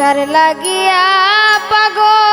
যার লাগিয়া পাগল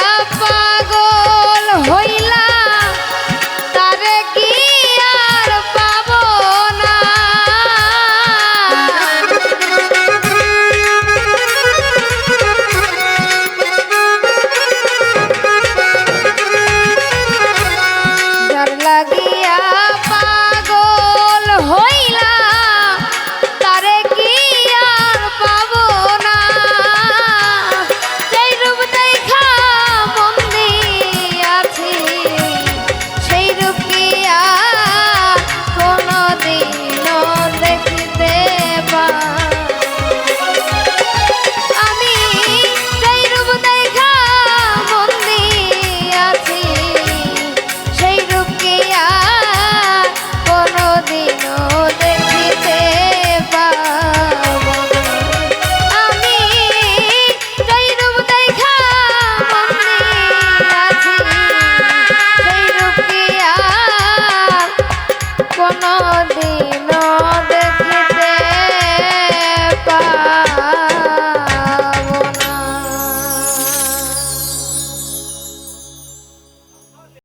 Have fun!